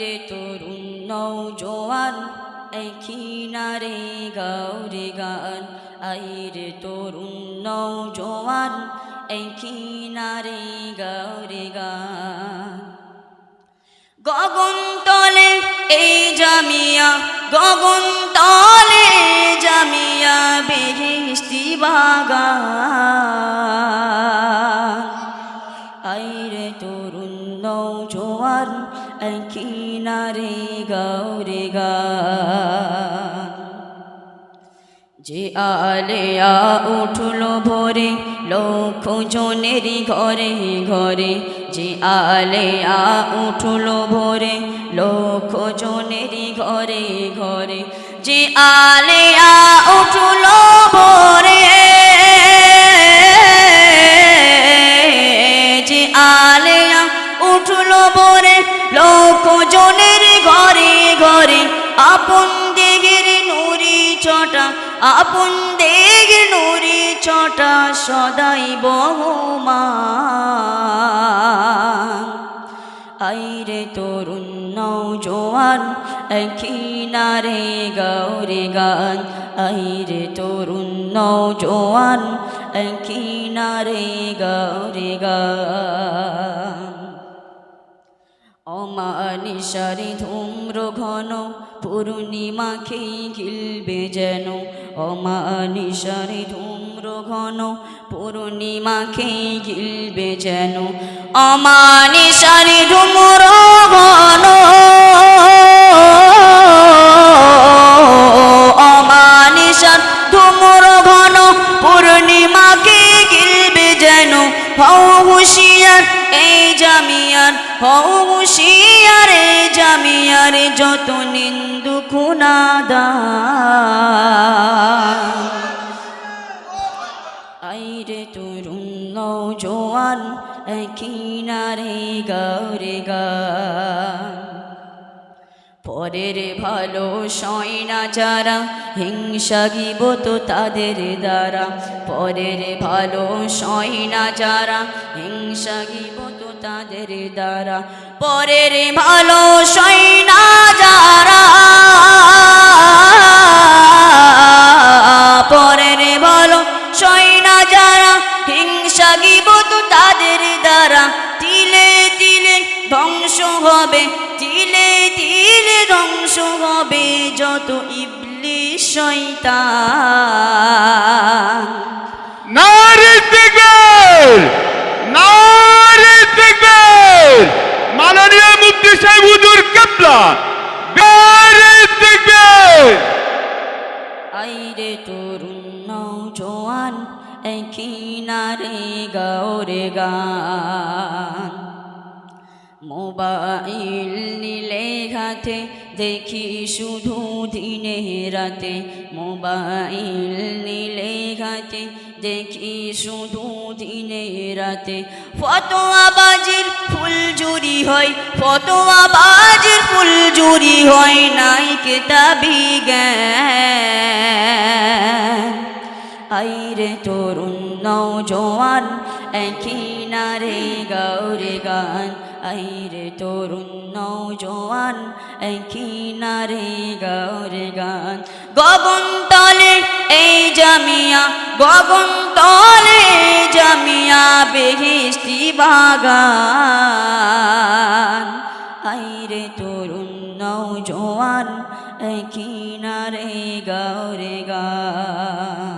রে তরুণ নৌজোয়ান এই কিনারে গৌরে গান। আই রে তরুণ নৌজোয়ান এই কিনারে গৌরে গান। গগন তলে এই জামিয়া, গগন তলে জামিয়া বেহেস্তি বাগান। আইরে তরুণ নৌজোয়ান এই গৌরে গান যে আলেয়া উঠল ভোরে লক্ষ জনেরই ঘরে ঘরে। যে আলেয়া উঠল ভোরে লক্ষ জনেরই ঘরে ঘরে। যে আলেয়া উঠল ভোরে আপন দেগের নুরি চটা, আপন দেগের নুরি চটা সদাই বহমান। আইরে তরুণ নৌজোয়ান কিনারে গৌরে গান। আইরে তরুণ নৌজোয়ান কিনারে গৌরে গান। অমানিসারে ধূম্র ঘন পূর্ণিমাকে গিলবে যেন। অমানিসারে ধূম্র ঘন পূর্ণিমাকে গিলবে যেন। ঘন অমানিসার ধূম্র ঘন হুশিয়ার, এই জামিয়ার হও হুশিয়ার জামিয়ার যত নিন্দু খুনাদা আইরে তরুণ নৌজোয়ান কিনারে গৌরে গান। পরের ভালো সয়না যারা, হিংসা গিবত তাদের দ্বারা। পরের ভালো সয়না যারা, হিংসা গিবত তাদের দ্বারা। পরের ভালো সয়না যারা, পরের ভালো সয়না যারা, হিংসা গিবত তাদের দ্বারা। তিলে তিলে ধ্বংস হবে, তিলে তিলে ধ্বংস হবে যত ইবলি শয়তান নারী দিগর নারী দিগর মাননীয় মুফতি সাহেব হুজুর নারী দিগর আইরে তরুণ নৌজোয়ান এই কিনারে গাওরে গান। মোবাইল নিলে হাতে দেখি শুধু দিনে রাতে মোবাইল নিলে ঘাতে দেখি শুধু দিনে রাতে। ফতোয়া বাজির ফুল জুরি হয়, ফতোয়া বাজির ফুল জুরি হয় নাই কেতাবি জ্ঞান। আইরে তরুণ নৌজোয়ান কিনারে গৌরে গান। আইরে তরুণ নৌজোয়ান কিনারে গৌরে গান। গগন তলে এই জামিয়া গগন তলে জামিয়া বেহিস্তি বাগান। আইরে তরুণ নৌজোয়ান কিনারে গৌরে গান।